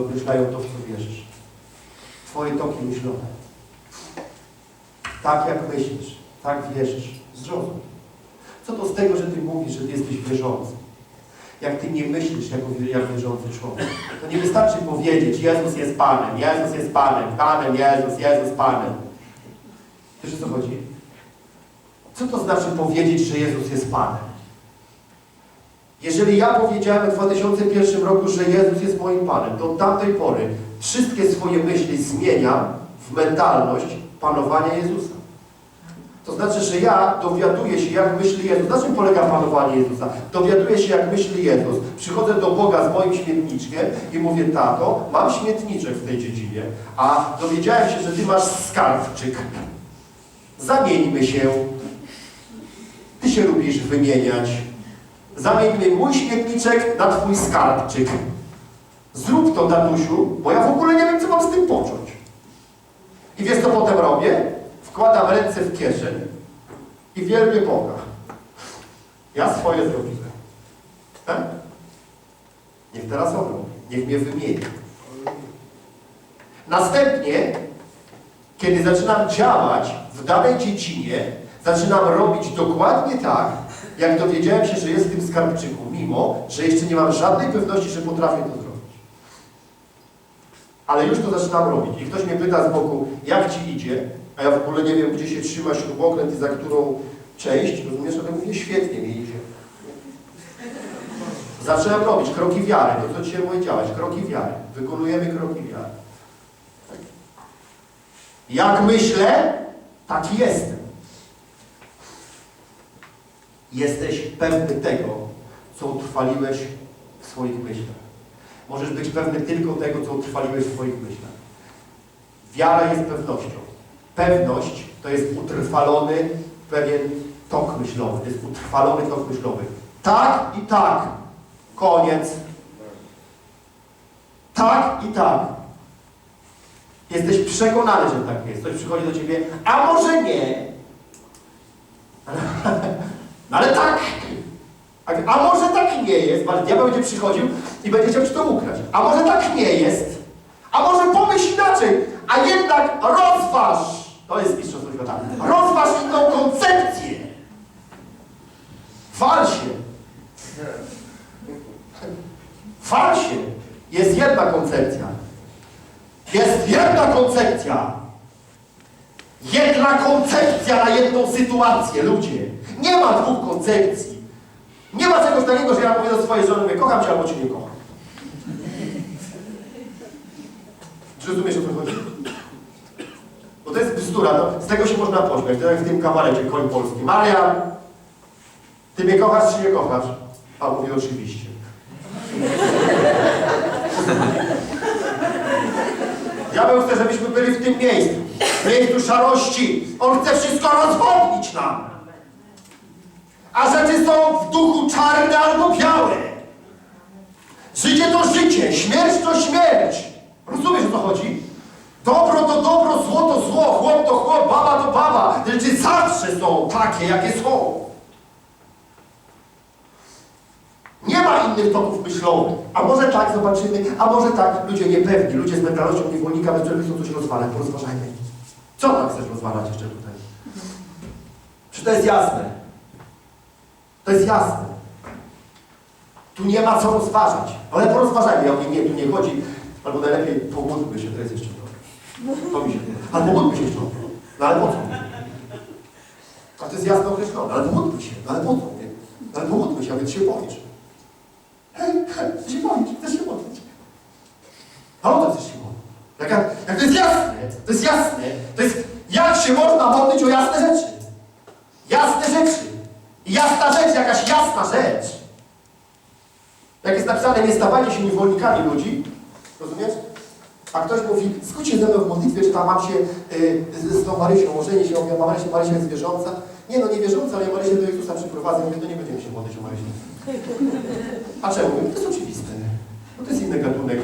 określają to, w co wierzysz. Twoje toki myślowe. Tak jak myślisz, tak wierzysz. Zrozum. Co to z tego, że Ty mówisz, że Ty jesteś wierzący? Jak Ty nie myślisz jako jak wierzący człowiek. To nie wystarczy powiedzieć, Jezus jest Panem, Jezus jest Panem, Panem, Jezus, Jezus Panem. Wiesz o co chodzi? Co to znaczy powiedzieć, że Jezus jest Panem? Jeżeli ja powiedziałem w 2001 roku, że Jezus jest moim Panem, to od tamtej pory wszystkie swoje myśli zmieniam w mentalność panowania Jezusa. To znaczy, że ja dowiaduję się, jak myśli Jezus. Na czym polega panowanie Jezusa? Dowiaduję się, jak myśli Jezus. Przychodzę do Boga z moim śmietniczkiem i mówię, tato, mam śmietniczek w tej dziedzinie, a dowiedziałem się, że ty masz skarbczyk. Zamieńmy się. Ty się lubisz wymieniać. Zamieńmy mój śmietniczek na twój skarbczyk. Zrób to, tatusiu, bo ja w ogóle nie wiem, co mam z tym począć. I wiesz, co potem robię? Wkładam ręce w kieszeń i wielbię Boga. Ja swoje zrobiłem. Tak? Niech teraz on robi. Niech mnie wymieni. Następnie, kiedy zaczynam działać w danej dziedzinie, zaczynam robić dokładnie tak, jak dowiedziałem się, że jest w tym skarbczyku, mimo, że jeszcze nie mam żadnej pewności, że potrafię to zrobić. Ale już to zaczynam robić. I ktoś mnie pyta z boku, jak Ci idzie? A ja w ogóle nie wiem, gdzie się trzyma śrubokręt i za którą część. Rozumiesz? Ale mówię, świetnie mi idzie. Zacząłem robić kroki wiary. To, co dzisiaj powiedziałeś, kroki wiary. Wykonujemy kroki wiary. Jak myślę, taki jestem. Jesteś pewny tego, co utrwaliłeś w swoich myślach. Możesz być pewny tylko tego, co utrwaliłeś w swoich myślach. Wiara jest pewnością. Pewność to jest utrwalony pewien tok myślowy. To jest utrwalony tok myślowy. Tak i tak. Koniec. Tak i tak. Jesteś przekonany, że tak jest. Ktoś przychodzi do ciebie, a może nie. No ale tak. A, może tak nie jest. Bo diabeł będzie przychodził i będzie chciał ci to ukraść. A może tak nie jest. A może pomyśl inaczej. A jednak rozważ. To jest mistrzostwo świata. Rozważ inną koncepcję. Wal się. Wal się. Jest jedna koncepcja. Jest jedna koncepcja. Jedna koncepcja na jedną sytuację, ludzie. Nie ma dwóch koncepcji. Nie ma czegoś takiego, że ja mówię do swojej żony, mówię, kocham cię albo cię nie kocham. Czy rozumiesz o co chodzi? Bo to jest bzdura, no, z tego się można pośmiać, tak jak w tym kabarecie koń polski. Marian, ty mnie kochasz czy nie kochasz? A mówi oczywiście. Diabeł chce, żebyśmy byli w tym miejscu, w miejscu szarości. On chce wszystko rozwodnić nam. A rzeczy są w duchu czarne albo białe. Życie to życie, śmierć to śmierć. Rozumiesz o co chodzi? Dobro to dobro, zło to zło, chłop to chłop, baba to baba. Rzeczy zawsze są takie, jakie są. Nie ma innych toków myślowych. A może tak, zobaczymy, a może tak, ludzie niepewni, ludzie z mentalnością niewolnika, bez których chcą coś rozwalać, porozważajmy. Co tam chcesz rozwalać jeszcze tutaj? Czy to jest jasne? To jest jasne. Tu nie ma co rozważać, ale porozważajmy. Ja mówię, nie, tu nie chodzi, albo najlepiej pomódlmy się, to jest jeszcze. To mi się. Ale pomódlmy się jeszcze. No ale po co? A to jest jasno określone, ale pomódlmy się, no ale po co? No ale pomódlmy się, a więc się powiesz. Hej, hej, się modlić, chcesz się modlić. A o to chcesz się modlić. Jak, jak, jak to jest jasne, to jest jasne, to jest jak się można modlić o jasne rzeczy. Jasne rzeczy. I jasna rzecz, jakaś jasna rzecz. Jak jest napisane, nie stawajcie się niewolnikami ludzi, rozumiesz? A ktoś mówi, się ze mną w modlitwie, czy tam mam się y, z, tą Marysią ożenić, ja mówię, Marysia, Marysia jest wierząca. Nie no, nie wierząca, ale ja Marysię do Jezusa przyprowadzę, mówię, to nie będziemy się modlić o Marysię. A czemu? To jest oczywiste. Bo to jest inny gatunek.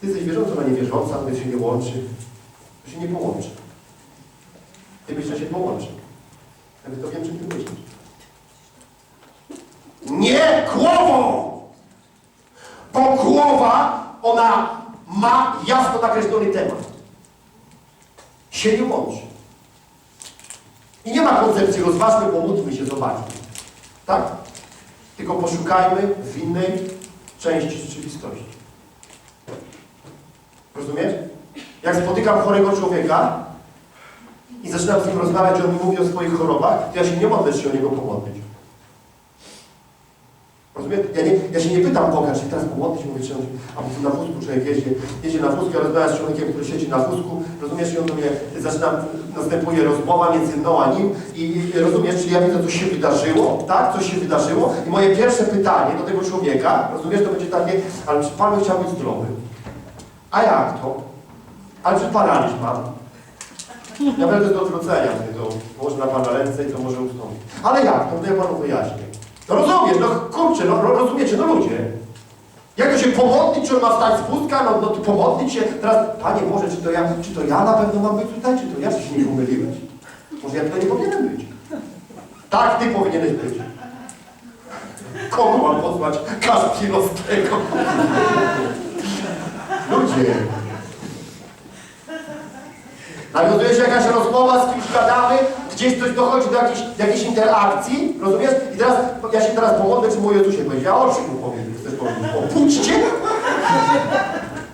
Ty jesteś wierząca, ona niewierząca, to się nie łączy. To się nie połączy. Ty myślisz, że się połączy. Nawet to wiem, czym ty myślisz. Nie głową! Bo głowa ona ma jasno nakreślony temat. Się nie łączy. I nie ma koncepcji rozważmy, pomódlmy się, zobaczmy. Tak? Tylko poszukajmy w innej części rzeczywistości. Rozumiesz? Jak spotykam chorego człowieka i zaczynam z nim rozmawiać, on mi mówi o swoich chorobach, to ja się nie modlę, czy o niego pomodlić. Rozumiesz? Ja, nie, ja się nie pytam Boga, czy teraz pomodlić, mówię, czy on, a tu na wózku człowiek jeździ, jedzie na wózku, ja rozmawiam z człowiekiem, który siedzi na wózku, rozumiesz, i on do mnie, zaczynam, następuje rozmowa między mną a nim i, i rozumiesz, czyli ja widzę, co się wydarzyło, tak, co się wydarzyło i moje pierwsze pytanie do tego człowieka, rozumiesz, to będzie takie, ale czy Pan chciał być zdrowy? A jak to? Ale czy paraliż mam? Ja będę do odwrócenia, mówię, to położę na Pana ręce i to może ustąpi. Ale jak? To ja Panu wyjaśnię. No rozumiesz, no kurczę, no ro- rozumiecie, no ludzie. Jak to się pomodlić, czy on ma wstać z wózka, no, no to pomodlić się. Teraz, Panie Boże, czy to ja, czy to ja na pewno mam być tutaj, czy to ja, się nie pomyliłeś? Może ja tutaj nie powinienem być. Tak, Ty powinieneś być. Kogo mam posłać? Kaspirowskiego. Ludzie. Nawiązuje się jakaś rozmowa, z kimś gadamy, gdzieś coś dochodzi do jakiejś, do jakiejś interakcji, rozumiesz? I teraz, ja się teraz pomodlę, czy mój Jezusie będzie, a o czym mu powiedzieć? Chcesz powiedzieć?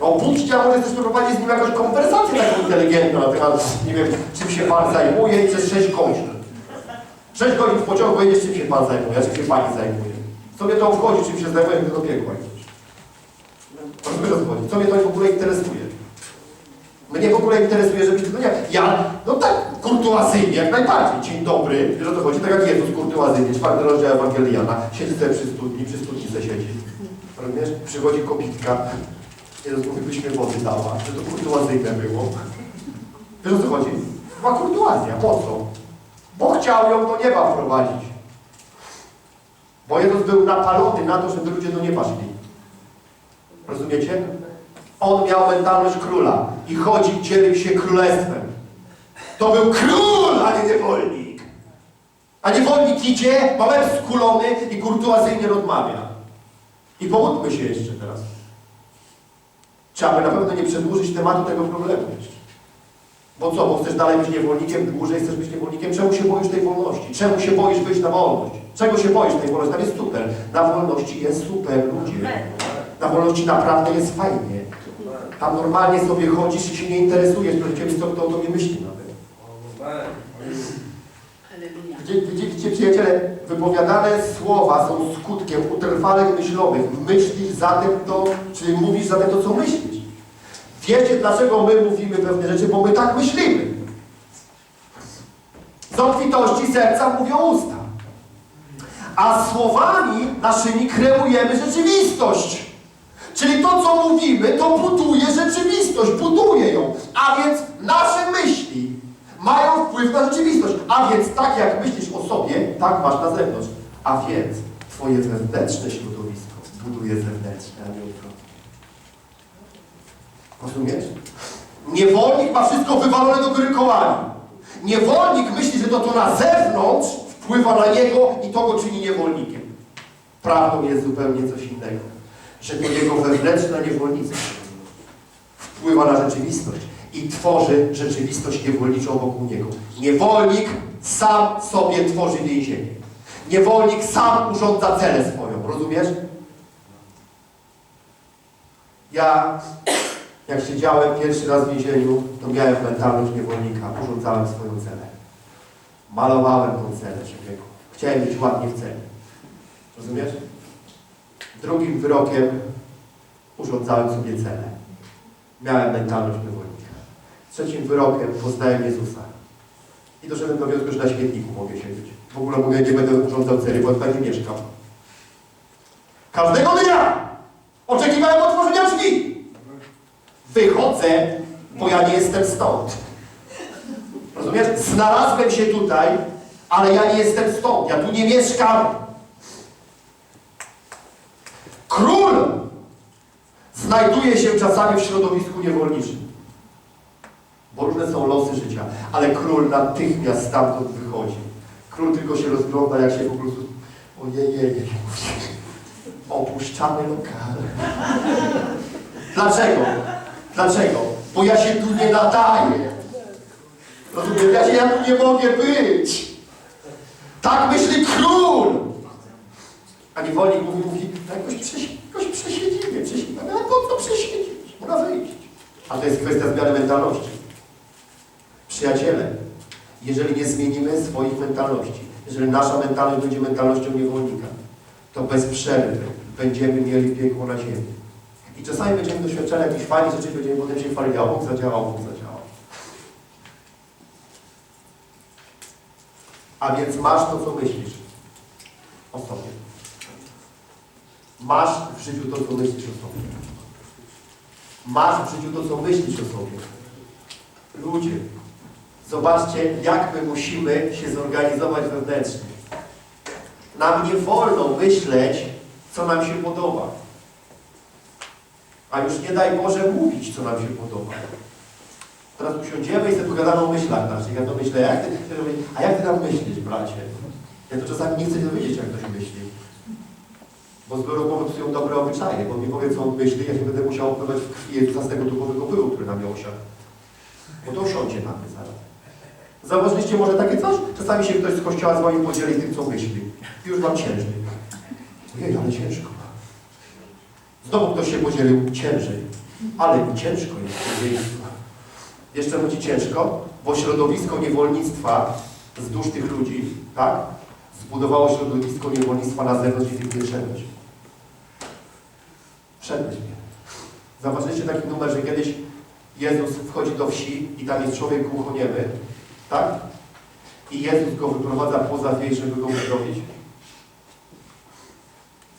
O pućcie, a może chcesz prowadzić z nim jakąś konwersację taką inteligentną na temat, nie wiem, czym się Pan zajmuje i przez 6 godzin. 6 godzin w pociągu jedziesz, czym się Pan zajmuje, a czym się Pani zajmuje. Co mnie to obchodzi, czym się zajmuje, to do piekła co mnie to w ogóle interesuje? Mnie w ogóle interesuje, żebyś tylko nie... Ja, no tak, kurtuazyjnie, jak najbardziej. Dzień dobry, wiesz o co chodzi? Tak jak Jezus kurtuazyjnie, czwarty rozdział Ewangelii Jana. Siedzi sobie przy studni, przy studnice siedzi. Rozumiesz? Przychodzi kobitka. Jezus mówi, byś mnie wody dała, że to kurtuazyjne było. Wiesz o co chodzi? Była kurtuazja, po co? Bo chciał ją do nieba wprowadzić. Bo Jezus był napalony na to, żeby ludzie do nieba szli. Rozumiecie? On miał mentalność króla i chodzi, dzielił się królestwem. To był król, a nie niewolnik. A niewolnik idzie, ma skulony i kurtuazyjnie rozmawia. I pomódlmy się jeszcze teraz. Czy aby na pewno nie przedłużyć tematu tego problemu jeszcze. Bo co, bo chcesz dalej być niewolnikiem, dłużej chcesz być niewolnikiem? Czemu się boisz tej wolności? Czemu się boisz wyjść na wolność? Czego się boisz tej wolności? Tam jest super. Na wolności jest super, ludzie. Na wolności naprawdę jest fajnie. Tam normalnie sobie chodzisz i się nie interesujesz, ciebie co kto o tobie myśli nawet. Widzicie, widzicie, widzicie, przyjaciele, wypowiadane słowa są skutkiem utrwaleń myślowych. Myślisz zatem to, czyli mówisz zatem to, co myślisz. Wiecie, dlaczego my mówimy pewne rzeczy, bo my tak myślimy. Z obfitości serca mówią usta. A słowami naszymi kreujemy rzeczywistość. Czyli to, co mówimy, to buduje rzeczywistość, buduje ją. A więc nasze myśli mają wpływ na rzeczywistość. A więc tak jak myślisz o sobie, tak masz na zewnątrz. A więc twoje wewnętrzne środowisko buduje zewnętrzne, a nie odwrotnie. Rozumiesz? Niewolnik ma wszystko wywalone do góry kołami. Niewolnik myśli, że to, to na zewnątrz wpływa na niego i to go czyni niewolnikiem. Prawdą jest zupełnie coś innego. To jego wewnętrzna niewolnica wpływa na rzeczywistość i tworzy rzeczywistość niewolniczą wokół niego. Niewolnik sam sobie tworzy więzienie. Niewolnik sam urządza celę swoją. Rozumiesz? Ja, jak siedziałem pierwszy raz w więzieniu, to miałem mentalność niewolnika. Urządzałem swoją celę. Malowałem tą celę człowieku. Chciałem mieć ładnie w celi. Rozumiesz? Drugim wyrokiem urządzałem sobie celę. Miałem mentalność niewolnika. Trzecim wyrokiem poznałem Jezusa. I doszedłem do wniosku, że na śmietniku mogę siedzieć. W ogóle mówię, nie będę urządzał celi, bo tutaj nie mieszkam. Każdego dnia oczekiwałem otworzenia drzwi. Wychodzę, bo ja nie jestem stąd. Rozumiesz? Znalazłem się tutaj, ale ja nie jestem stąd. Ja tu nie mieszkam. Król znajduje się czasami w środowisku niewolniczym. Bo różne są losy życia, ale król natychmiast stamtąd wychodzi. Król tylko się rozgląda, jak się po prostu ojej, opuszczamy lokal. Dlaczego? Dlaczego? Bo ja się tu nie nadaję. Rozumiem? Ja się ja tu nie mogę być. Tak myśli król. A niewolnik mówi, mówi, no jakoś, przesi jakoś przesiedzimy, przesiedzimy. No po co przesiedzieć? Można wyjść. A to jest kwestia zmiany mentalności. Przyjaciele, jeżeli nie zmienimy swoich mentalności, jeżeli nasza mentalność będzie mentalnością niewolnika, to bez przerwy będziemy mieli piekło na ziemi. I czasami będziemy doświadczali jakichś fajnych rzeczy, będziemy potem się chwalili, a Bóg zadziałał, Bóg zadziałał. A więc masz to, co myślisz o sobie. Masz w życiu to, co myślisz o sobie. Masz w życiu to, co myślisz o sobie. Ludzie, zobaczcie, jak my musimy się zorganizować wewnętrznie. Nam nie wolno myśleć, co nam się podoba. A już nie daj Boże mówić, co nam się podoba. Teraz usiądziemy i sobie pogadamy o myślach naszych. Ja to myślę, jak ty, a jak ty tam myślisz, bracie? Ja to czasami nie chcę się dowiedzieć, jak ktoś myśli. Bo zbiorowo psują dobre obyczaje, bo mi powie, co on myśli, ja się będę musiał opływać w krwi z tego duchowego pyłu, który na mnie osiadł. Bo to osiądzie na mnie zaraz. Zauważyliście może takie coś? Czasami się ktoś z kościoła z wami podzieli tym, co myśli. I już mam ciężej. Ojej, ale ciężko. Znowu ktoś się podzielił ciężej. Ale mi ciężko jest. Jeszcze będzie ciężko, bo środowisko niewolnictwa z dusz tych ludzi, tak? Zbudowało środowisko niewolnictwa na zewnątrz i ty wszedłeś. Wszedłeś mnie. Zauważyliście taki numer, że kiedyś Jezus wchodzi do wsi i tam jest człowiek głuchoniemy, tak? I Jezus go wyprowadza poza wieś, żeby go uzdrowić.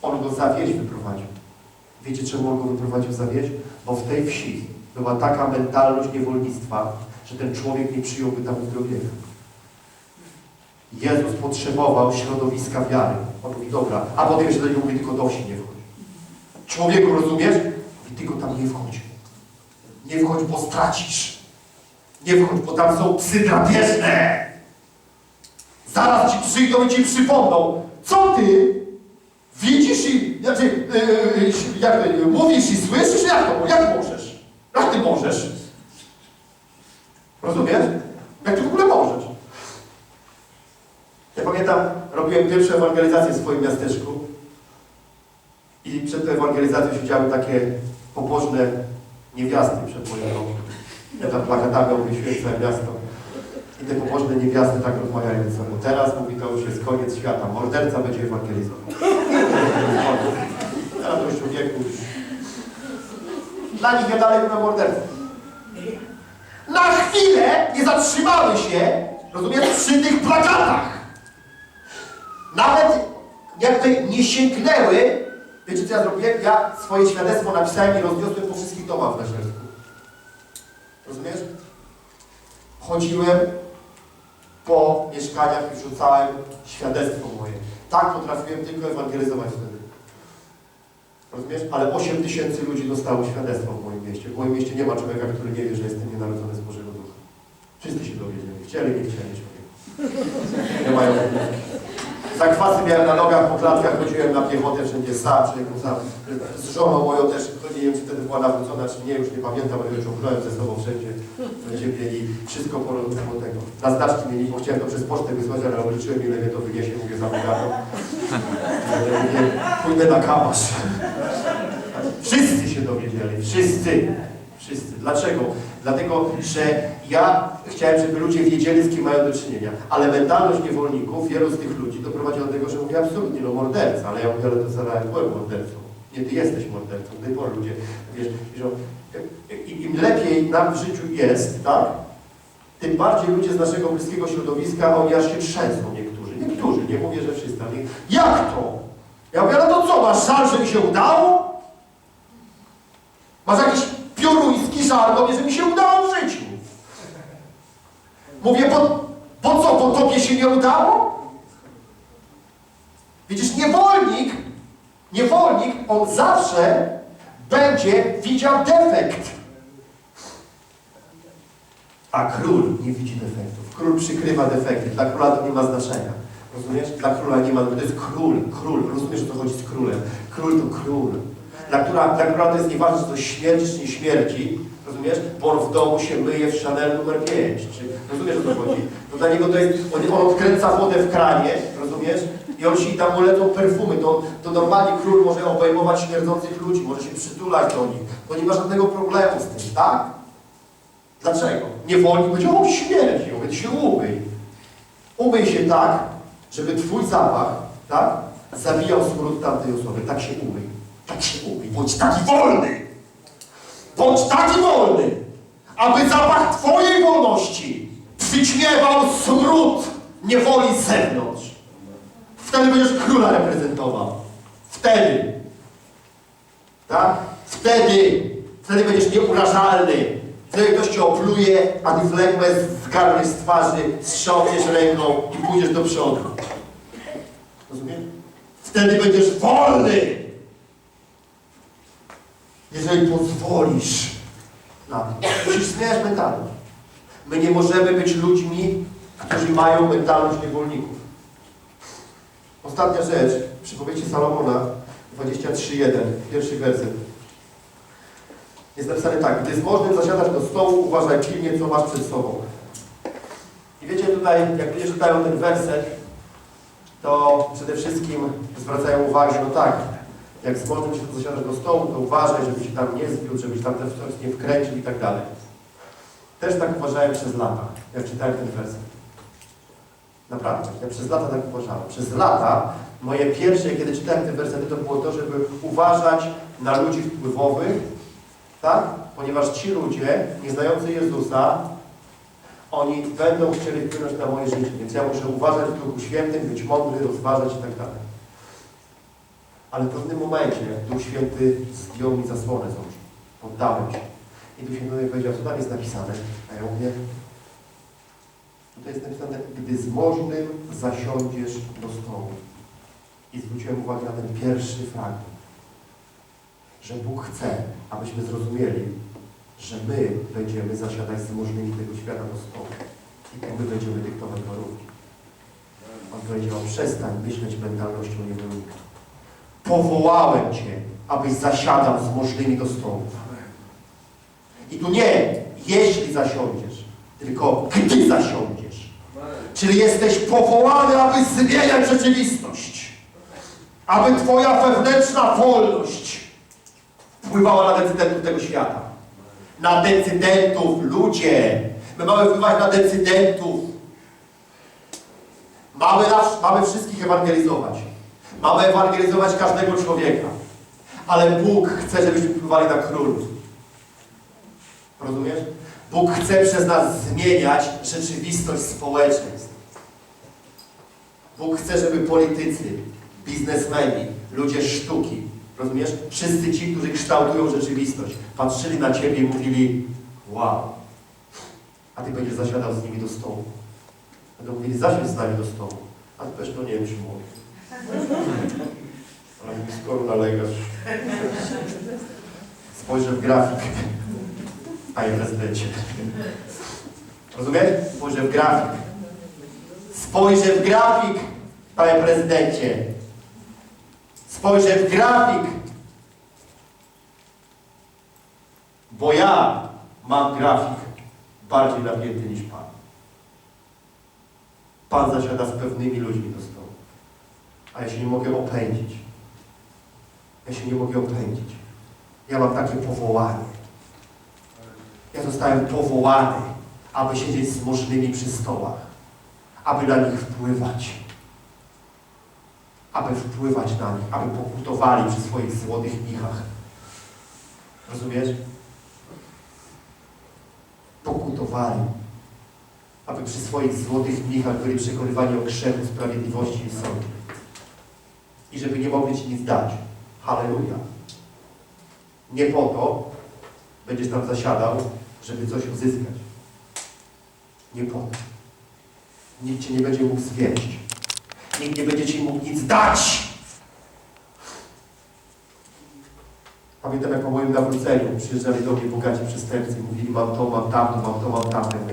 On go za wieś wyprowadził. Wiecie, czemu on go wyprowadził za wieś? Bo w tej wsi była taka mentalność niewolnictwa, że ten człowiek nie przyjąłby tam uzdrowienia. Jezus potrzebował środowiska wiary. On mówi, dobra, a potem jeszcze do niego mówi, tylko do wsi nie wchodź. Człowieku, rozumiesz? Mówi, tylko tam nie wchodź. Nie wchodź, bo stracisz. Nie wchodź, bo tam są psy drapieżne. Zaraz ci przyjdą i ci przypomną. Co ty? Widzisz i, znaczy, yy, jak, ty, mówisz i słyszysz? Jak to? Jak możesz? Jak ty możesz? Rozumiesz? Jak ty w ogóle możesz? Pamiętam, robiłem pierwszą ewangelizację w swoim miasteczku i przed tą ewangelizacją siedziały takie pobożne niewiasty przed moim domem. Ja tam plakatami oświecałem miasto. I te pobożne niewiasty tak rozmawiają ze sobą. Teraz mówi, to już jest koniec świata. Morderca będzie ewangelizował. Teraz już człowieku już... Dla nich ja dalej byłem mordercą. Na chwilę nie zatrzymały się, rozumiesz, przy tych plakatach. Nawet jakby nie sięgnęły, wiecie co ja zrobiłem? Ja swoje świadectwo napisałem i rozniosłem po wszystkich domach na Śląsku. Rozumiesz? Chodziłem po mieszkaniach i wrzucałem świadectwo moje. Tak potrafiłem tylko ewangelizować wtedy. Rozumiesz? Ale 8 tysięcy ludzi dostało świadectwo w moim mieście. W moim mieście nie ma człowieka, który nie wie, że jestem nienarodzony z Bożego Ducha. Wszyscy się dowiedzieli. Chcieli, nie chcieli człowieka. Nie mają Zakwasy miałem na nogach, po klatkach chodziłem na piechotę, wszędzie sam, sam. Z żoną moją też, nie wiem, czy wtedy była nawrócona, czy nie, już nie pamiętam, ale już ubrałem ze sobą wszędzie. Wszędzie mieli wszystko po, tego. Na znaczki mieli, bo chciałem to przez pocztę wysłać, ale obliczyłem, ile mnie to wyniesie, mówię, za bogato. Mówię, Pójdę na kałasz. Wszyscy się dowiedzieli, wszyscy. Wszyscy. Dlaczego? Dlatego, że ja chciałem, żeby ludzie wiedzieli, z kim mają do czynienia. Ale mentalność niewolników, wielu z tych ludzi doprowadziła do tego, że mówię absolutnie, no morderca, ale ja mówię, ale to ja byłem mordercą. Nie, ty jesteś mordercą, do tej pory ludzie, wiesz, im lepiej nam w życiu jest, tak, tym bardziej ludzie z naszego bliskiego środowiska, oni aż się trzęsą niektórzy. Niektórzy, nie mówię, że wszyscy, ale jak to? Ja mówię, no to co, masz żal, że mi się udało? Masz jakiś pioruński żal do mnie, że mi się udało w życiu. Mówię, po, po co, po tobie się nie udało? Widzisz, niewolnik, niewolnik, on zawsze będzie widział defekt. A król nie widzi defektów. Król przykrywa defekty. Dla króla to nie ma znaczenia. Rozumiesz? Dla króla nie ma, to jest król, król. Rozumiesz, o co chodzi z królem? Król to król. dla która, dla która to jest nieważne, czy to śmierć, czy nie śmierci, rozumiesz? Bo on w domu się myje w Chanel numer 5, czy, rozumiesz o co chodzi? To dla niego to jest, on, on odkręca wodę w kranie, rozumiesz? I on się tam mu perfumy, to, to normalnie król może obejmować śmierdzących ludzi, może się przytulać do nich, to nie ma żadnego problemu z tym, tak? Dlaczego? Niewolnik będzie, o śmierdzi, ty się umyj. Umyj się tak, żeby twój zapach, tak, zabijał smród tamtej osoby. Tak się umyj. Tak się umyj. Bądź taki wolny. Bądź taki wolny, aby zapach twojej wolności przyćmiewał smród niewoli z zewnątrz. Wtedy będziesz króla reprezentował. Wtedy. Tak? Wtedy. Wtedy będziesz nieurażalny. Wtedy ktoś cię opluje, a ty flegmę zgarniesz z twarzy, strząkniesz ręką i pójdziesz do przodu. Rozumiesz? Wtedy będziesz wolny. Jeżeli pozwolisz na to. Musisz mentalność. My nie możemy być ludźmi, którzy mają mentalność niewolników. Ostatnia rzecz, przypowieści Salomona 23.1, pierwszy werset. Jest napisane tak, gdy z możnym zasiadasz do stołu, uważaj pilnie, co masz przed sobą. I wiecie tutaj, jak ludzie czytają ten werset, to przede wszystkim zwracają uwagę, no tak, jak z możnym się zasiadasz do stołu, to uważaj, żebyś się tam nie zbił, żebyś tam też coś nie wkręcił i tak dalej. Też tak uważałem przez lata, jak czytałem ten werset. Naprawdę, ja przez lata tak uważałem. Przez lata moje pierwsze, kiedy czytałem te wersety, to było to, żeby uważać na ludzi wpływowych, tak? Ponieważ ci ludzie, nie znający Jezusa, oni będą chcieli wpłynąć na moje życie, więc ja muszę uważać w Duchu Świętym, być mądry, rozważać i tak dalej. Ale w pewnym momencie Duch Święty zdjął mi zasłonę z oczu. Poddałem się. I Duch Święty mnie powiedział, co tam jest napisane? A ja mówię, tutaj jest napisane, gdy z możnym zasiądziesz do stołu. I zwróciłem uwagę na ten pierwszy fragment że Bóg chce, abyśmy zrozumieli, że my będziemy zasiadać z możnymi tego świata do stołu. I to my będziemy dyktować warunki. On powiedział, przestań myśleć mentalnością niewolnika. Powołałem Cię, abyś zasiadał z możnymi do. I tu nie, jeśli zasiądziesz, tylko gdy zasiądziesz. Czyli jesteś powołany, aby zmieniać rzeczywistość. Aby Twoja wewnętrzna wolność wpływała na decydentów tego świata. Na decydentów, ludzie. My mamy wpływać na decydentów. Mamy, nas, mamy wszystkich ewangelizować. Mamy ewangelizować każdego człowieka. Ale Bóg chce, żebyśmy wpływali na królów. Rozumiesz? Bóg chce przez nas zmieniać rzeczywistość społeczeństw. Bóg chce, żeby politycy, biznesmeni, ludzie sztuki, Rozumiesz? Wszyscy ci, którzy kształtują rzeczywistość, patrzyli na Ciebie i mówili wow. A Ty będziesz zasiadał z nimi do stołu. Będą mówili, zasiądź z nami do stołu. A Ty powiesz, no nie wiem, czy mogę. Ale skoro nalegasz. Spojrzę w grafik. Panie prezydencie. Rozumiesz? Spojrzę w grafik. Spojrzę w grafik, panie prezydencie. Spojrzę w grafik. Bo ja mam grafik bardziej napięty niż Pan. Pan zasiada z pewnymi ludźmi do stołu. A ja się nie mogę opędzić. Ja się nie mogę opędzić. Ja mam takie powołanie. Ja zostałem powołany, aby siedzieć z możnymi przy stołach. Aby na nich wpływać aby wpływać na nich, aby pokutowali przy swoich złotych michach. Rozumiesz? Pokutowali. Aby przy swoich złotych michach byli przekonywani o grzechu, sprawiedliwości i sądu. I żeby nie mogli Ci nic dać. Halleluja. Nie po to będziesz tam zasiadał, żeby coś uzyskać. Nie po to. Nikt Cię nie będzie mógł zwieść. Nikt nie będzie Ci mógł nic dać. Pamiętam, jak po moim nawróceniu przyjeżdżali do mnie bogaci przestępcy mówili, mam to, mam tamto, mam to, mam mówię,